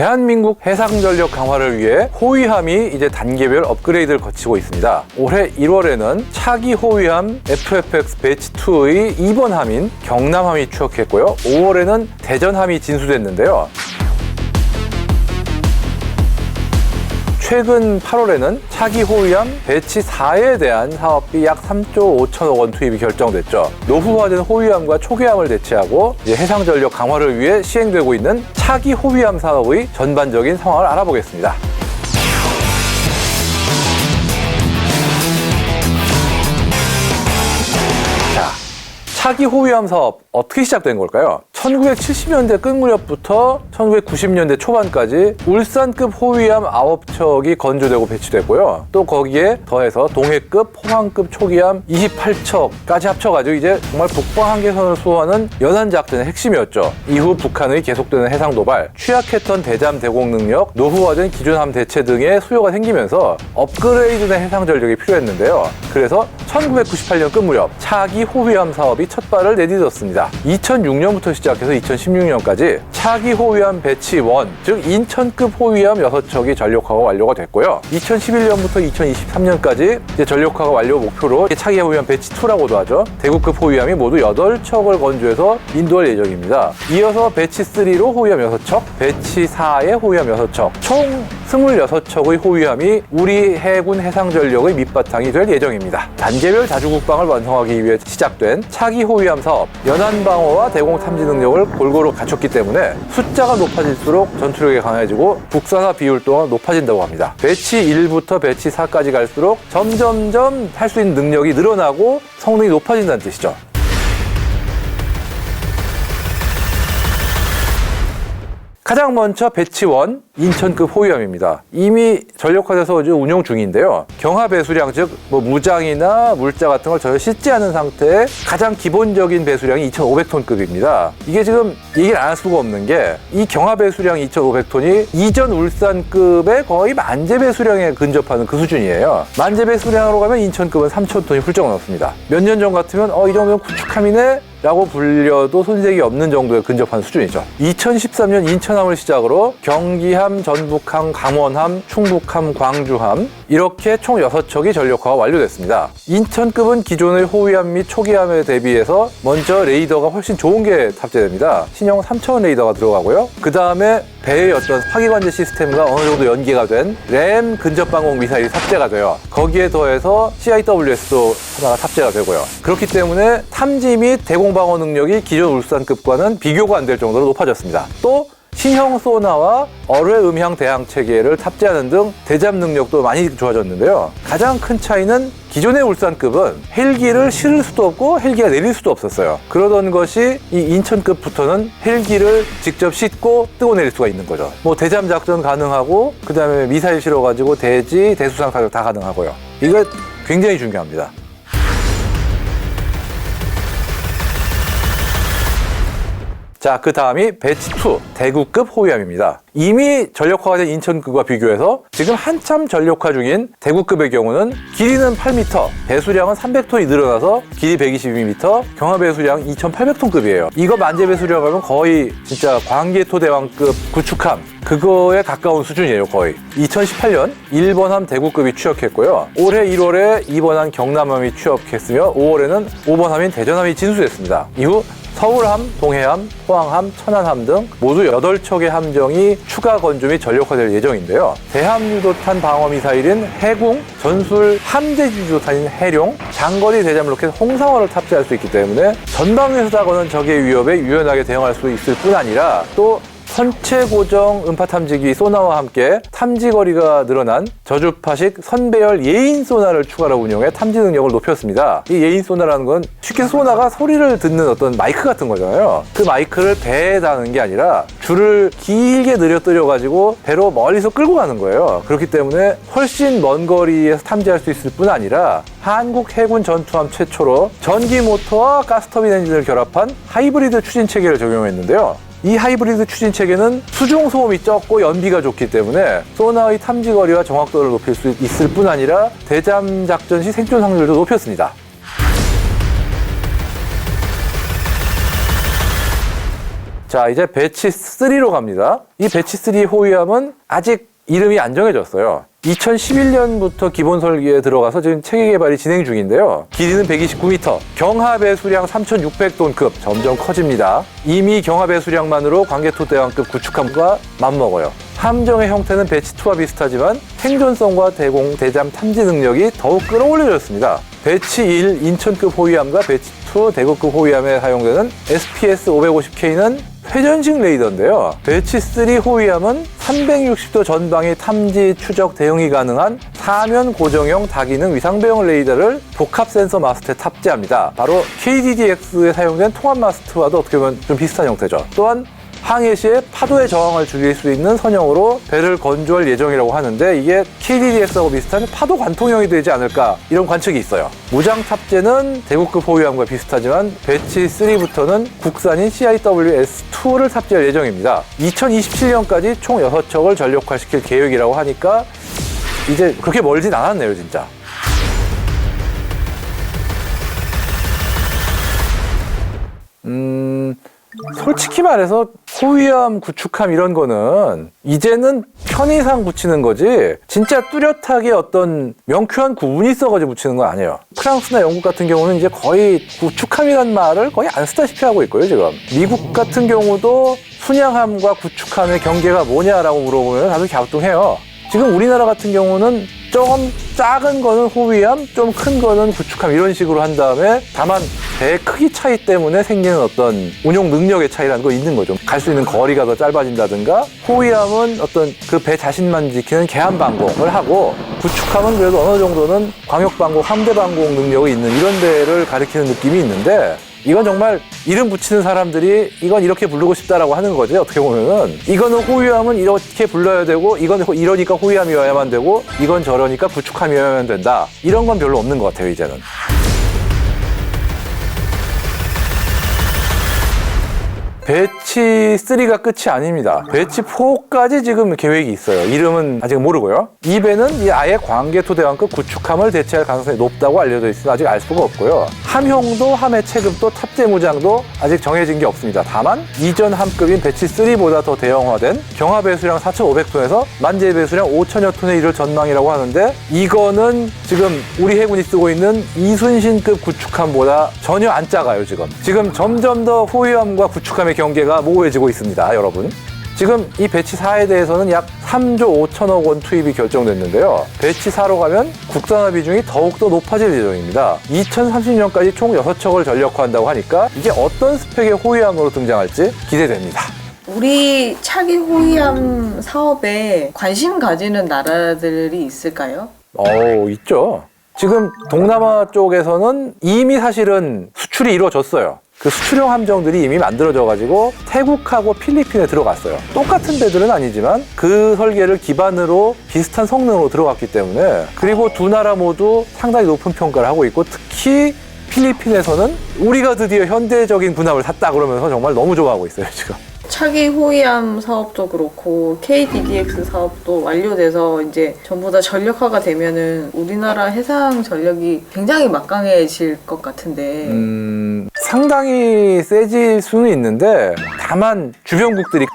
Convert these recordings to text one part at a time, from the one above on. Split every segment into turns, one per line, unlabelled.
대한민국 해상전력 강화를 위해 호위함이 이제 단계별 업그레이드를 거치고 있습니다. 올해 1월에는 차기 호위함 FFX 배치 2의 2번 함인 경남함이 추격했고요. 5월에는 대전함이 진수됐는데요. 최근 8월에는 차기 호위함 배치 4에 대한 사업비 약 3조 5천억 원 투입이 결정됐죠. 노후화된 호위함과 초기함을 대체하고 이제 해상 전력 강화를 위해 시행되고 있는 차기 호위함 사업의 전반적인 상황을 알아보겠습니다. 자, 차기 호위함 사업 어떻게 시작된 걸까요? 1970년대 끝 무렵부터 1990년대 초반까지 울산급 호위함 9척이 건조되고 배치됐고요. 또 거기에 더해서 동해급, 포항급 초기함 28척까지 합쳐가지고 이제 정말 북방 한계선을 수호하는 연안작전의 핵심이었죠. 이후 북한의 계속되는 해상 도발, 취약했던 대잠 대공 능력, 노후화된 기존함 대체 등의 수요가 생기면서 업그레이드된 해상 전력이 필요했는데요. 그래서 1998년 끝 무렵 차기 호위함 사업이 첫 발을 내딛었습니다. 2006년부터 시작 해서 2016년까지 차기 호위함 배치 1, 즉 인천급 호위함 6척이 전력화가 완료가 됐고요. 2011년부터 2023년까지 이제 전력화가 완료 목표로 차기 호위함 배치 2라고도 하죠. 대구급 호위함이 모두 8척을 건조해서 인도할 예정입니다. 이어서 배치 3로 호위함 6척, 배치 4에 호위함 6척, 총 26척의 호위함이 우리 해군 해상전력의 밑바탕이 될 예정입니다. 단계별 자주국방을 완성하기 위해 시작된 차기 호위함 사업, 연안방어와 대공 탐지 능력을 골고루 갖췄기 때문에 숫자가 높아질수록 전투력이 강해지고 국산화 비율 또한 높아진다고 합니다. 배치 1부터 배치 4까지 갈수록 점점점 할 수 있는 능력이 늘어나고 성능이 높아진다는 뜻이죠. 가장 먼저 배치원 인천급 호위함입니다. 이미 전력화돼서 운용 중인데요. 경하 배수량 즉 뭐 무장이나 물자 같은 걸 전혀 씻지 않은 상태의 가장 기본적인 배수량이 2,500톤급입니다. 이게 지금 얘기를 안 할 수가 없는 게 이 경하 배수량 2,500톤이 이전 울산급의 거의 만재 배수량에 근접하는 그 수준이에요. 만재 배수량으로 가면 인천급은 3,000톤이 훌쩍 넘습니다. 몇 년 전 같으면 어 이 정도면 구축함이네 라고 불려도 손색이 없는 정도에 근접한 수준이죠. 2013년 인천함을 시작으로 경기함, 전북함, 강원함, 충북함, 광주함 이렇게 총 6척이 전력화가 완료됐습니다. 인천급은 기존의 호위함 및 초기함에 대비해서 먼저 레이더가 훨씬 좋은 게 탑재됩니다. 신형 3000 레이더가 들어가고요. 그 다음에 배의 어떤 화기관제 시스템과 어느 정도 연계가 된 램 근접방공 미사일이 탑재가 돼요. 거기에 더해서 CIWS도 하나가 탑재가 되고요. 그렇기 때문에 탐지 및 대공 방어 능력이 기존 울산급과는 비교가 안 될 정도로 높아졌습니다. 또 신형 소나와 어뢰 음향 대항 체계를 탑재하는 등 대잠 능력도 많이 좋아졌는데요. 가장 큰 차이는 기존의 울산급은 헬기를 실을 수도 없고 헬기가 내릴 수도 없었어요. 그러던 것이 이 인천급부터는 헬기를 직접 싣고 뜨고 내릴 수가 있는 거죠. 뭐 대잠 작전 가능하고 그 다음에 미사일 실어가지고 대지, 대수상 사격 다 가능하고요. 이거 굉장히 중요합니다. 자, 그 다음이 배치2 대구급 호위함입니다. 이미 전력화가 된 인천급과 비교해서 지금 한참 전력화 중인 대구급의 경우는 길이는 8m, 배수량은 300톤이 늘어나서 길이 122m, 경하 배수량 2,800톤급이에요. 이거 만재 배수량 하면 거의 진짜 광개토 대왕급 구축함 그거에 가까운 수준이에요, 거의. 2018년 1번함 대구급이 취역했고요. 올해 1월에 2번함 경남함이 취역했으며 5월에는 5번함인 대전함이 진수됐습니다. 이후 서울함, 동해함, 포항함, 천안함 등 모두 8척의 함정이 추가 건조 및 전력화될 예정인데요. 대함 유도탄 방어 미사일인 해궁, 전술 함대 유도탄인 해룡, 장거리 대잠 로켓 홍상어를 탑재할 수 있기 때문에 전방에서 다가오는 적의 위협에 유연하게 대응할 수 있을 뿐 아니라 또 선체 고정 음파 탐지기 소나와 함께 탐지 거리가 늘어난 저주파식 선배열 예인 소나를 추가로 운용해 탐지 능력을 높였습니다. 이 예인 소나라는 건 쉽게 소나가 소리를 듣는 어떤 마이크 같은 거잖아요. 그 마이크를 배에 다는 게 아니라 줄을 길게 늘어뜨려 가지고 배로 멀리서 끌고 가는 거예요. 그렇기 때문에 훨씬 먼 거리에서 탐지할 수 있을 뿐 아니라 한국 해군 전투함 최초로 전기 모터와 가스터빈 엔진을 결합한 하이브리드 추진 체계를 적용했는데요. 이 하이브리드 추진 체계는 수중 소음이 적고 연비가 좋기 때문에 소나의 탐지 거리와 정확도를 높일 수 있을 뿐 아니라 대잠 작전 시 생존 확률도 높였습니다. 자, 이제 배치 3로 갑니다. 이 배치 3 호위함은 아직 이름이 안 정해졌어요. 2011년부터 기본 설계에 들어가서 지금 체계 개발이 진행 중인데요. 길이는 129m, 경하 배수량 3,600톤급 점점 커집니다. 이미 경하 배수량만으로 광개토 대왕급 구축함과 맞먹어요. 함정의 형태는 배치2와 비슷하지만 생존성과 대공, 대잠 탐지 능력이 더욱 끌어올려졌습니다. 배치 1 인천급 호위함과 배치 2 대구급 호위함에 사용되는 SPS 550K는 회전식 레이더인데요. 배치 3 호위함은 360도 전방위 탐지 추적 대응이 가능한 사면 고정형 다기능 위상배형 레이더를 복합 센서 마스트에 탑재합니다. 바로 KDDX에 사용된 통합 마스트와도 어떻게 보면 좀 비슷한 형태죠. 또한 항해 시에 파도의 저항을 줄일 수 있는 선형으로 배를 건조할 예정이라고 하는데 이게 KDDX하고 비슷한 파도 관통형이 되지 않을까 이런 관측이 있어요. 무장 탑재는 대구급 호위함과 비슷하지만 배치 3부터는 국산인 CIWS2를 탑재할 예정입니다. 2027년까지 총 6척을 전력화시킬 계획이라고 하니까 이제 그렇게 멀진 않았네요, 진짜. 음, 솔직히 말해서 호위함, 구축함 이런 거는 이제는 편의상 붙이는 거지 진짜 뚜렷하게 어떤 명쾌한 구분이 있어가지고 붙이는 건 아니에요. 프랑스나 영국 같은 경우는 이제 거의 구축함이라는 말을 거의 안 쓰다시피 하고 있고요, 지금. 미국 같은 경우도 순양함과 구축함의 경계가 뭐냐라고 물어보면 다들 갸우뚱해요. 지금 우리나라 같은 경우는 좀 작은 거는 호위함, 좀 큰 거는 구축함 이런 식으로 한 다음에 다만 배 크기 차이 때문에 생기는 어떤 운용 능력의 차이라는 거 있는 거죠. 갈 수 있는 거리가 더 짧아진다든가 호위함은 어떤 그 배 자신만 지키는 개함 방공을 하고 구축함은 그래도 어느 정도는 광역 방공, 함대 방공 능력이 있는 이런 데를 가리키는 느낌이 있는데 이건 정말 이름 붙이는 사람들이 이건 이렇게 부르고 싶다라고 하는 거지 어떻게 보면은. 이거는 호위함은 이렇게 불러야 되고 이건 호- 이러니까 호위함이어야만 되고 이건 저러니까 구축함이어야만 된다. 이런 건 별로 없는 것 같아요 이제는 배치 3가 끝이 아닙니다. 배치 4까지 지금 계획이 있어요. 이름은 아직 모르고요. 이 배는 이 아예 광개토 대왕급 구축함을 대체할 가능성이 높다고 알려져 있으나 아직 알 수가 없고요. 함형도 함의 체급도 탑재 무장도 아직 정해진 게 없습니다. 다만 이전 함급인 배치 3보다 더 대형화된 경하 배수량 4,500톤에서 만재 배수량 5천여 톤에 이를 전망이라고 하는데 이거는 지금 우리 해군이 쓰고 있는 이순신급 구축함보다 전혀 안 작아요 지금. 지금 점점 더 호위함과 구축함의 경계가 모호해지고 있습니다, 여러분. 지금 이 배치 4에 대해서는 약 3조 5천억 원 투입이 결정됐는데요. 배치 4로 가면 국산화 비중이 더욱더 높아질 예정입니다. 2030년까지 총 6척을 전력화한다고 하니까 이게 어떤 스펙의 호위함으로 등장할지 기대됩니다.
우리 차기 호위함 사업에 관심 가지는 나라들이 있을까요?
어, 있죠. 지금 동남아 쪽에서는 이미 사실은 수출이 이루어졌어요. 그 수출용 함정들이 이미 만들어져 가지고 태국하고 필리핀에 들어갔어요. 똑같은 배들은 아니지만 그 설계를 기반으로 비슷한 성능으로 들어갔기 때문에 그리고 두 나라 모두 상당히 높은 평가를 하고 있고 특히 필리핀에서는 우리가 드디어 현대적인 군함을 샀다 그러면서 정말 너무 좋아하고 있어요, 지금.
차기 호위함 사업도 그렇고 KDDX 사업도 완료돼서 이제 전부 다 전력화가 되면은 우리나라 해상 전력이 굉장히 막강해질 것 같은데
음, 상당히 세질 수는 있는데 다만 주변국들이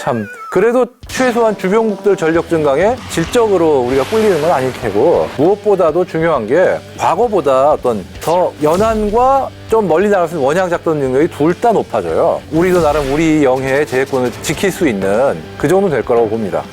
참 그래도 최소한 주변국들 전력 증강에 질적으로 우리가 꿀리는 건 아닐 테고 무엇보다도 중요한 게 과거보다 어떤 더 연안과 좀 멀리 있는 원양 작전 능력이 둘 다 높아져요. 우리도 나름 우리 영해의 제해권을 지킬 수 있는 그 정도 될 거라고 봅니다.